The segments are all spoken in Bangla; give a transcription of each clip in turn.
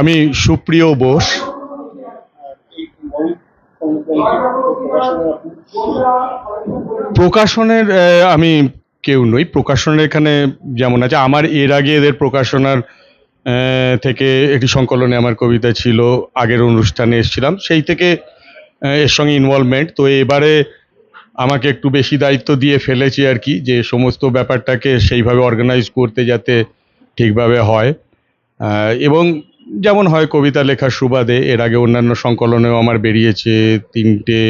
আমি সুপ্রিয় বোস। প্রকাশনের আমি কেউ নই। প্রকাশনের এখানে যেমন আছে, আমার এর আগে এদের প্রকাশনার থেকে একটি সংকলনে আমার কবিতা ছিল, আগের অনুষ্ঠানে এসেছিলাম। সেই থেকে এর সঙ্গে ইনভলভমেন্ট তো এবারে আমাকে একটু বেশি দায়িত্ব দিয়ে ফেলেছি আর কি, যে সমস্ত ব্যাপারটাকে সেইভাবে অর্গানাইজ করতে যাতে ঠিকভাবে হয়। এবং যেমন হয় কবিতা লেখার সুবাদে, এর আগে অন্যান্য সংকলনেও আমার বেরিয়েছে তিনটে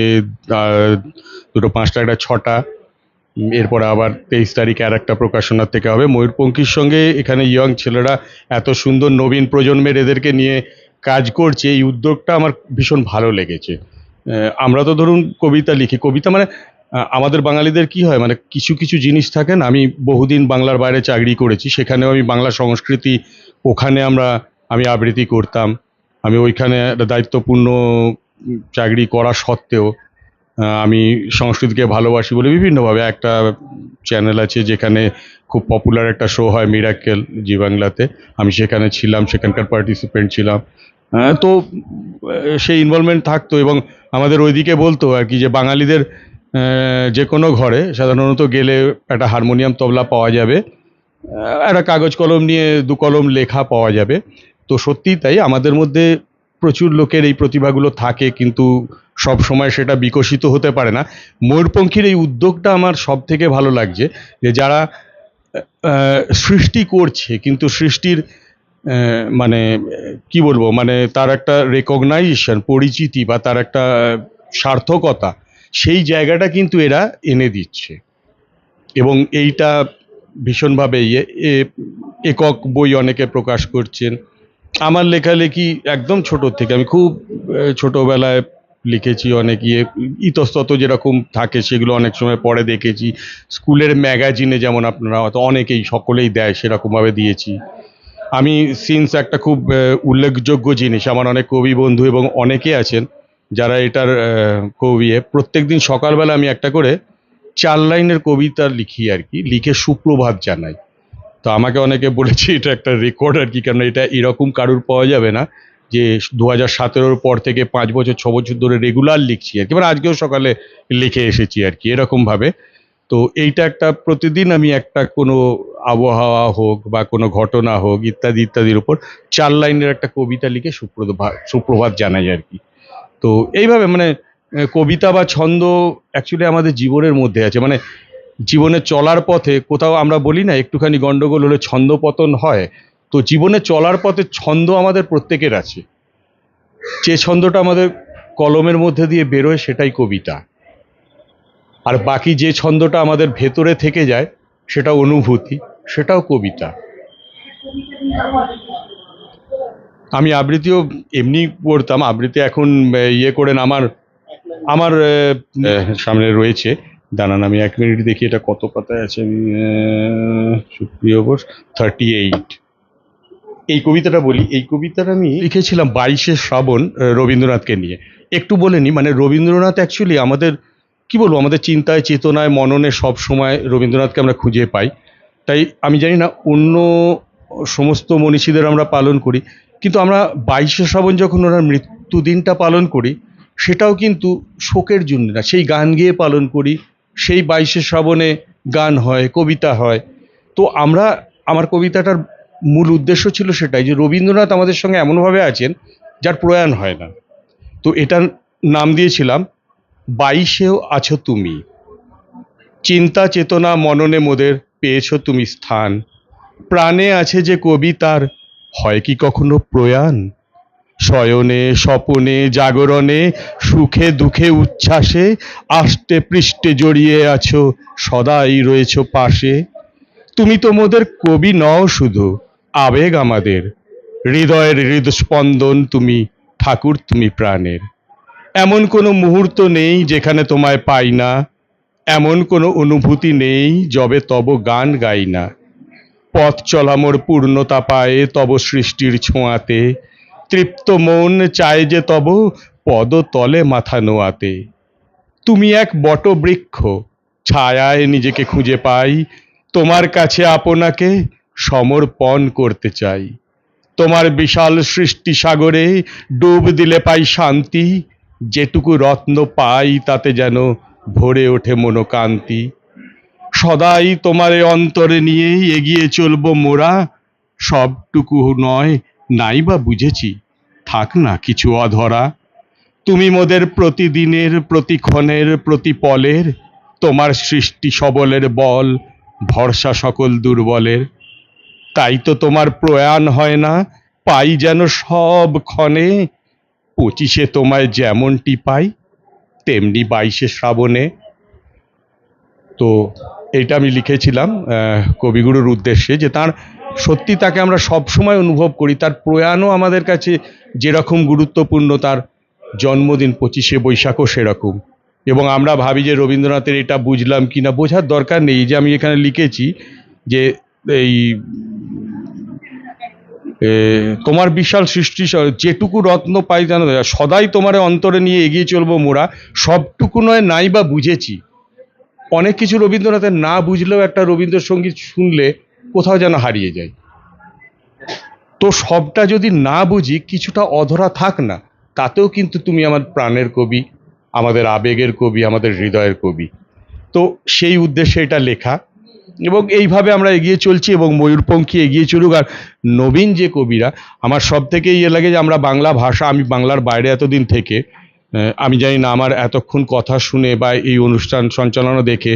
দুটো পাঁচটা, একটা ছটা এরপরে আবার তেইশ তারিখে আর একটা প্রকাশনার থেকে হবে। ময়ূরপঙ্খীর সঙ্গে এখানে ইয়ং ছেলেরা এত সুন্দর নবীন প্রজন্মের এদেরকে নিয়ে কাজ করছে, এই উদ্যোগটা আমার ভীষণ ভালো লেগেছে। আমরা তো ধরুন কবিতা লিখি। কবিতা মানে আমাদের বাঙালিদের কি হয়? মানে কিছু কিছু জিনিস থাকে না আমি বহুদিন বাংলার বাইরে চাকরি করেছি, সেখানেও আমি বাংলা সংস্কৃতি ওখানে আমরা আমি আবৃত্তি করতাম। আমি ওইখানে একটা দায়িত্বপূর্ণ চাকরি করা সত্ত্বেও আমি সংস্কৃতিকে ভালোবাসি বলে বিভিন্নভাবে একটা চ্যানেল আছে যেখানে খুব পপুলার একটা শো হয় মিরাকেল জি বাংলাতে। আমি সেখানে ছিলাম, সেখানকার পার্টিসিপেন্ট ছিলাম। তো সেই ইনভলভমেন্ট থাকতো এবং আমাদের ওইদিকে বলতো আর কি যে বাঙালিদের যে কোনো ঘরে সাধারণত গেলে একটা হারমোনিয়াম তবলা পাওয়া যাবে। একটা কাগজ কলম নিয়ে দু কলম লেখা পাওয়া যাবে। তো সত্যিই তাই, আমাদের মধ্যে প্রচুর লোকের এই প্রতিভাগুলো থাকে, কিন্তু সব সময় সেটা বিকশিত হতে পারে না। ময়ূরপঙ্খীর এই উদ্যোগটা আমার সব থেকে ভালো লাগছে যে যারা সৃষ্টি করছে, কিন্তু সৃষ্টির মানে কি বলব মানে তার একটা রেকগনাইজেশন পরিচিতি বা তার একটা সার্থকতা, সেই জায়গাটা কিন্তু এরা এনে দিচ্ছে। এবং এইটা ভীষণভাবে ইয়ে একক বই অনেকে প্রকাশ করছেন। আমার লেখালেখি একদম ছোট থেকে, আমি খুব ছোটবেলায় লিখেছি অনেক ইয়ে ইতস্তত যেরকম থাকে সেগুলো অনেক সময় পরে দেখেছি। স্কুলের ম্যাগাজিনে যেমন আপনারা হয়তো অনেকেই, সকলেই দেয় সেরকমভাবে দিয়েছি। আমি সিন্স একটা খুব উল্লেখযোগ্য জিনিস, আমার অনেক কবি বন্ধু এবং অনেকে আছেন যারা এটার কবি। প্রত্যেক দিন সকালবেলা আমি একটা করে চার লাইনের কবিতা লিখি আর কি, লিখে সুপ্রভাত জানাই। তো আমাকে অনেকে বলেছে, এটা একটা রেকর্ড আর কি কারণ এটা এরকম কারুর পাওয়া যাবে না যে দু হাজার সতেরোর পর থেকে পাঁচ বছর, ছ বছর ধরে রেগুলার লিখছি আর কি। মানে আজকেও সকালে লিখে এসেছি আর কি এরকমভাবে তো এইটা একটা প্রতিদিন আমি একটা কোনো আবহাওয়া হোক বা কোনো ঘটনা হোক, ইত্যাদি, ইত্যাদির উপর চার লাইনের একটা কবিতা লিখে সুপ্রভাত সুপ্রভাত জানাই আর কি। তো এইভাবে মানে কবিতা বা ছন্দ অ্যাকচুয়ালি আমাদের জীবনের মধ্যে আছে। মানে জীবনে চলার পথে, কোথাও আমরা বলি না, একটুখানি গন্ডগোল হলে ছন্দ পতন হয়, তো জীবনে চলার পথে ছন্দ আমাদের প্রত্যেকের আছে। যে ছন্দটা আমাদের কলমের মধ্যে দিয়ে বেরোয় সেটাই কবিতা। আর বাকি যে ছন্দটা আমাদের ভেতরে থেকে যায়, সেটা অনুভূতি, সেটাও কবিতা। আমি আবৃত্তিও এমনি পড়তাম, আবৃত্তি এখন ইয়ে করেন আমার আমার সামনে রয়েছে। দাঁড়ান, আমি এক মিনিট দেখি এটা কত পাতায় আছে, আমি সুপ্রিয় বোস থার্টি এইট এই কবিতাটা বলি, এই কবিতাটা আমি লিখেছিলাম বাইশে শ্রাবণ রবীন্দ্রনাথকে নিয়ে। একটু বলে নি মানে রবীন্দ্রনাথ অ্যাকচুয়ালি আমাদের, কি বলব, আমাদের চিন্তায়, চেতনায়, মননে সব সময় রবীন্দ্রনাথকে আমরা খুঁজে পাই। তাই আমি জানি না, অন্য সমস্ত মনীষীদের আমরা পালন করি, কিন্তু আমরা বাইশে শ্রাবণ যখন ওনার মৃত্যুদিনটা পালন করি, সেটাও কিন্তু শোকের জন্য না, সেই গান গেয়ে পালন করি সেই বাইশে শ্রাবণে গান হয়, কবিতা হয়। তো আমরা, আমার কবিতাটার মূল উদ্দেশ্য ছিল সেটাই যে রবীন্দ্রনাথ আমাদের সঙ্গে এমনভাবে আছেন যার প্রয়াণ হয় না। তো এটার নাম দিয়েছিলাম, বাইশেও আছো তুমি। চিন্তা চেতনা মননে মোদের পেয়েছ তুমি স্থান। প্রাণে আছে যে কবিতার হয় কি কখনো প্রয়াণ? শয়নে, স্বপনে, জাগরণে, সুখে, দুঃখে, উচ্ছ্বাসে, আষ্টে, পৃষ্ঠে জড়িয়ে আছো, সদাই রয়েছ পাশে। তুমি তো মোদের কবি নও শুধু, আবেগ আমাদের। হৃদয়ের হৃদস্পন্দন তুমি, ঠাকুর তুমি প্রাণের। এমন কোনো মুহূর্ত নেই যেখানে তোমায় পাই না। এমন কোনো অনুভূতি নেই যবে তব গান গাই না। পথ চলা মোর পূর্ণতা পায়ে তব সৃষ্টির ছোঁয়াতে। তৃপ্ত মন চায় যে তব পদতলে মাথা নোয়াতে। তুমি এক বটবৃক্ষ, ছায়ায় নিজেকে খুঁজে পাই। তোমার কাছে আপনাকে সমর্পণ করতে চাই। তোমার বিশাল সৃষ্টি সাগরে ডুব দিলে পাই শান্তি। যেটুকু রত্ন পাই তাতে যেন ভরে ওঠে মনোকান্তি। সদাই তোমার অন্তরে নিয়েই এগিয়ে চলবো মোরা। সবটুকু নয় নাই বা বুঝেছি। থাক না, কিছু অধরা। তুমি মোদের প্রতিদিনের প্রতিক্ষণের প্রতি পলের তোমার সৃষ্টি সবলের বল, ভরসা সকল দুর্বলের। তাই তো তোমার প্রয়াণ হয় না, পাই যেন সব ক্ষণে। পঁচিশে তোমায় যেমনটি পাই, তেমনি বাইশে শ্রাবণে। তো, এটা আমি লিখেছিলাম কবিগুরুর উদ্দেশ্যে যে তার সত্যি তাকে আমরা সব সময় অনুভব করি। তার প্রয়াণও আমাদের কাছে যেরকম গুরুত্বপূর্ণ, তার জন্মদিন পঁচিশে বৈশাখও সেরকম। এবং আমরা ভাবি যে রবীন্দ্রনাথের এটা বুঝলাম কি না বোঝার দরকার নেই। যে আমি এখানে লিখেছি যে এই তোমার বিশাল সৃষ্টি যেটুকু রত্ন পাই জানো সদাই তোমার অন্তরে নিয়ে এগিয়ে চলবো মোরা, সবটুকু নয়, নাই বা বুঝেছি। অনেক কিছু রবীন্দ্রনাথের না বুঝলেও একটা রবীন্দ্রসঙ্গীত শুনলে কোথাও যেন হারিয়ে যায়। তো সবটা যদি না বুঝি, কিছুটা অধরা থাক না, তাতেও কিন্তু তুমি আমার প্রাণের কবি, আমাদের আবেগের কবি, আমাদের হৃদয়ের কবি। তো সেই উদ্দেশ্যে এটা লেখা এবং এইভাবে আমরা এগিয়ে চলছি এবং ময়ূরপঙ্খী এগিয়ে চলুক। আর নবীন যে কবিরা, আমার সব থেকে ইয়ে লাগে যে আমরা বাংলা ভাষা, আমি বাংলার বাইরে এতদিন থেকে আমি জানি না আমার এতক্ষণ কথা শুনে বা এই অনুষ্ঠান সঞ্চালনা দেখে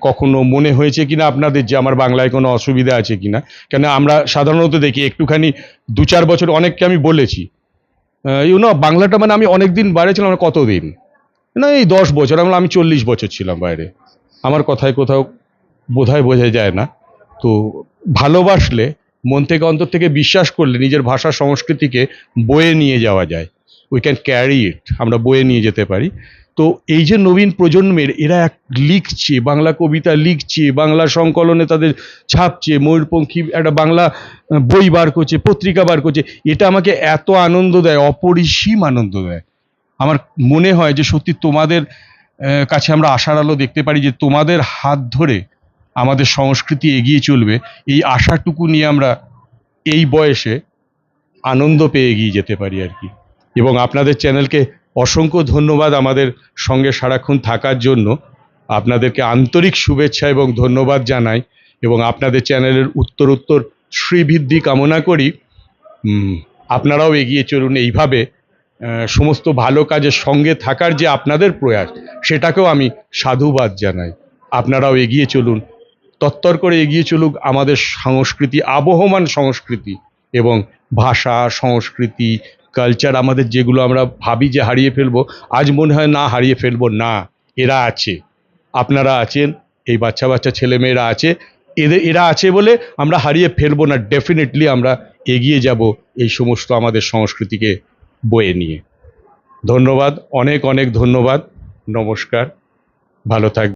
কখনো মনে হয়েছে কিনা আপনাদের যে আমার বাংলায় কোনো অসুবিধা আছে কিনা? কেন আমরা সাধারণত দেখি একটুখানি দু চার বছর অনেককে আমি বলেছি। ইউ নো বাংলাটা মানে আমি অনেক দিন বাইরে ছিলাম কতদিন? না এই দশ বছর আমি বললাম, আমি চল্লিশ বছর ছিলাম বাইরে। আমার কথায় কোথাও বোধহয় বোঝা যায় না। তো ভালোবাসলে মন থেকে অন্তর থেকে বিশ্বাস করলে নিজের ভাষা সংস্কৃতিকে বয়ে নিয়ে যাওয়া যায়। উই ক্যান ক্যারি ইট আমরা বয়ে নিয়ে যেতে পারি। তো এই যে নবীন প্রজন্মের, এরা এক লিখছে, বাংলা কবিতা লিখছে, বাংলা সংকলনে তাদের ছাপছে, ময়ূরপঙ্খী একটা বাংলা বই বার করছে, পত্রিকা বার করছে। এটা আমাকে এত আনন্দ দেয়, অপরিসীম আনন্দ দেয়। আমার মনে হয় যে সত্যি তোমাদের কাছে আমরা আশার আলো দেখতে পারি যে তোমাদের হাত ধরে আমাদের সংস্কৃতি এগিয়ে চলবে। এই আশাটুকু নিয়ে আমরা এই বয়সে আনন্দ পেয়ে এগিয়ে যেতে পারি আর কি। এবং আপনাদের চ্যানেলকে অসংখ্য ধন্যবাদ আমাদের সঙ্গে সারাক্ষণ থাকার জন্য। আপনাদেরকে আন্তরিক শুভেচ্ছা এবং ধন্যবাদ জানাই এবং আপনাদের চ্যানেলের উত্তরোত্তর শ্রীবৃদ্ধি কামনা করি। আপনারাও এগিয়ে চলুন এইভাবে সমস্ত ভালো কাজের সঙ্গে থাকার যে আপনাদের প্রয়াস, সেটাকেও আমি সাধুবাদ জানাই। আপনারাও এগিয়ে চলুন, তত্তর করে এগিয়ে চলুক আমাদের সংস্কৃতি, আবহমান সংস্কৃতি এবং ভাষা, সংস্কৃতি কালচার আমাদের যেগুলো আমরা ভাবি যে হারিয়ে ফেলব, আজ মনে হয় না হারিয়ে ফেলব, না। এরা আছে। আপনারা আছেন, এই বাচ্চা বাচ্চা ছেলেমেয়েরা আছে। এদের, এরা আছে বলে আমরা হারিয়ে ফেলব না ডেফিনেটলি আমরা এগিয়ে যাব এই সমস্ত আমাদের সংস্কৃতিকে বয়ে নিয়ে। ধন্যবাদ, অনেক অনেক ধন্যবাদ, নমস্কার, ভালো থাকবেন